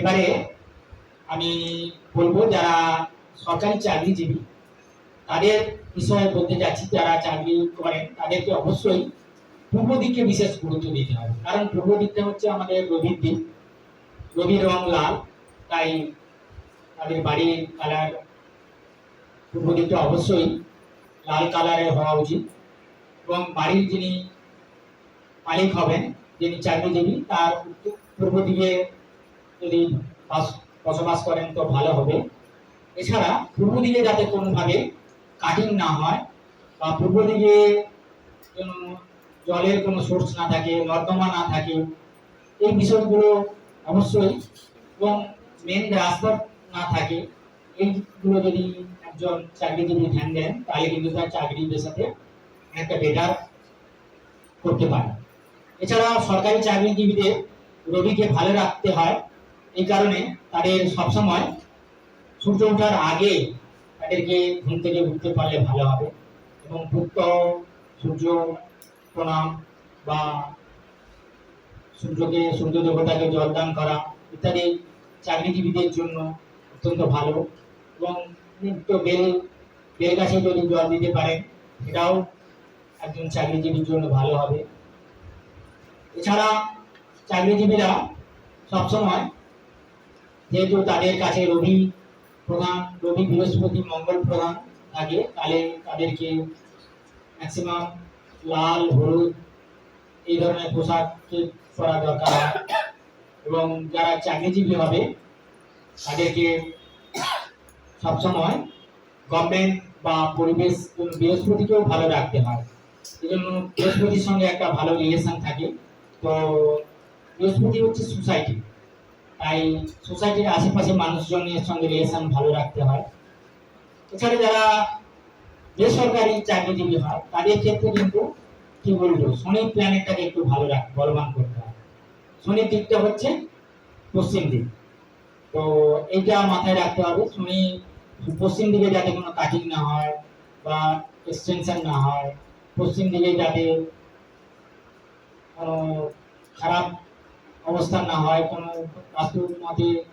এবারে আমি বলব যারা সরকারি চাকরিজীবী, তাদের বিষয়ে বলতে যাচ্ছি যারা চাকরি করেন, তাদেরকে অবশ্যই পূর্ব দিকে বিশেষ গুরুত্ব দিতে হবে। কারণ পূর্ব দিকটা হচ্ছে আমাদের রবির দিক রবির রং লাল, তাই তাদের বাড়ির কালার পূর্ব দিকটা অবশ্যই লাল কালারের হওয়া উচিত। এবং বাড়ির যিনি মালিক হবেন, যিনি চাকরিজীবী, তার পূর্ব দিকে যদি বাস- বসবাস করেন তো ভালো হবে। এছাড়া পূর্ব দিকে যাতে কোনোভাবে কাটিং না হয় বা পূর্ব দিকে জলের কোনো সোর্স না থাকে, নর্দমা না থাকে, এই বিষয়গুলো অবশ্যই এবং মেন রাস্তা না থাকে, এইগুলো যদি একজন চাকরিজীবী ধ্যান দেন, তাহলে কিন্তু তার চাকরি পেশাতে একটা বেটার করতে পারে। এছাড়া সরকারি চাকরিজীবীদের রোগীকে ভালো রাখতে হয় এই কারণে তাদের সবসময় সূর্য ওঠার আগে তাদেরকে ঘুম থেকে উঠতে পারলে ভালো হবে এবং ভুক্ত সূর্য প্রণাম বা সূর্যকে, সূর্য দেবতাকে জলদান করা ইত্যাদি চাকরিজীবীদের জন্য অত্যন্ত ভালো এবং নিত্য বেল বেল গাছে যদি জল দিতে পারেন, সেটাও একজন চাকরিজীবীর জন্য ভালো হবে। এছাড়া চাকরিজীবীরা সবসময় যেহেতু তাদের কাছে রবি প্রধান, রবি বৃহস্পতি, মঙ্গল প্রধান থাকে, তাহলে তাদেরকে ম্যাক্সিমাম লাল, হলুদ এই ধরনের পোশাক পরা দরকার এবং যারা চাকরিজীবী হবে, তাদেরকে সবসময় গভর্নমেন্ট বা পরিবেশ বৃহস্পতিকেও ভালো রাখতে হয়। এই জন্য বৃহস্পতির সঙ্গে একটা ভালো রিলেশন থাকে। তো বৃহস্পতি হচ্ছে সোসাইটি তাই সোসাইটির আশেপাশে মানুষজনের সঙ্গে রিলেশন ভালো রাখতে হয়। এছাড়া যারা বেসরকারি চাকরিজীবী হয়, তাদের ক্ষেত্রে কিন্তু কি বলব, শনি প্ল্যানেটটাকে একটু ভালো রাখ, বলবান করতে হয়। শনির দিকটা হচ্ছে পশ্চিম দিক। তো এইটা মাথায় রাখতে হবে, শনি পশ্চিম দিকে যাতে কোনো কাটিং না হয় বা এক্সটেনশন না হয়, পশ্চিম দিকে যাতে খারাপ অবস্থা না হয়, কোনো বাস্তু মতে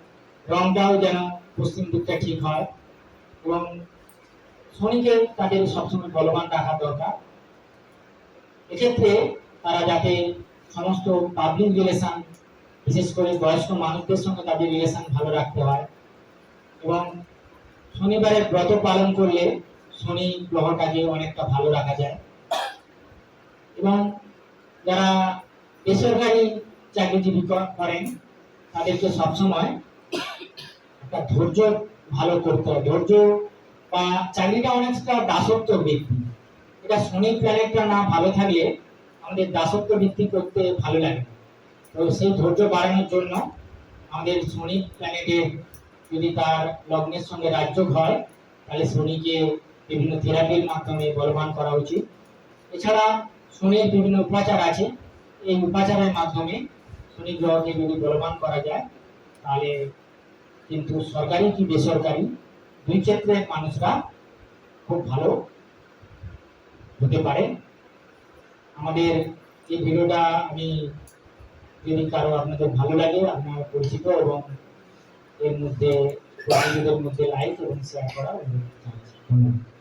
রংটাও যেন পশ্চিম দিকটা ঠিক হয়। এবং শনিকে তাদের সবসময় বলবান রাখা দরকার। এক্ষেত্রে তারা যাতে সমস্ত পাবলিক রিলেশন বিশেষ করে বয়স্ক মানুষদের সঙ্গে তাদের রিলেশন ভালো রাখতে হয়। এবং শনিবারের ব্রত পালন করলে শনি গ্রহটাকে অনেকটা ভালো রাখা যায়। এবং যারা বেসরকারি ক- করেন, তাদেরকে সবসময় একটা ধৈর্য ভালো করতে হয় ধৈর্য বা চাকরিটা অনেকটা দাসত্ব বৃত্তি। এটা শনি প্ল্যানেটটা না ভালো থাকলে আমাদের দাসত্ব বৃত্তি করতে ভালো লাগে। তো সেই ধৈর্য বাড়ানোর জন্য আমাদের শনি প্ল্যানেটের যদি তার লগ্নের সঙ্গে রাজ্য হয়, তাহলে শনিকে বিভিন্ন থেরাপির মাধ্যমে বলবান করা উচিত। এছাড়া শনির বিভিন্ন উপাচার আছে। এই উপাচারের মাধ্যমে শনি গ্রহকে যদি বলবান করা যায়, তাহলে কিন্তু সরকারি কি বেসরকারি, দুই ক্ষেত্রে মানুষরা খুব ভালো হতে পারে আমাদের এই ভিডিওটা আমি যদি কারও আপনাদের ভালো লাগে, আপনার পরিচিত এবং এর মধ্যে মধ্যে লাইক এবং শেয়ার করা অনুরোধ জানাচ্ছি। ধন্যবাদ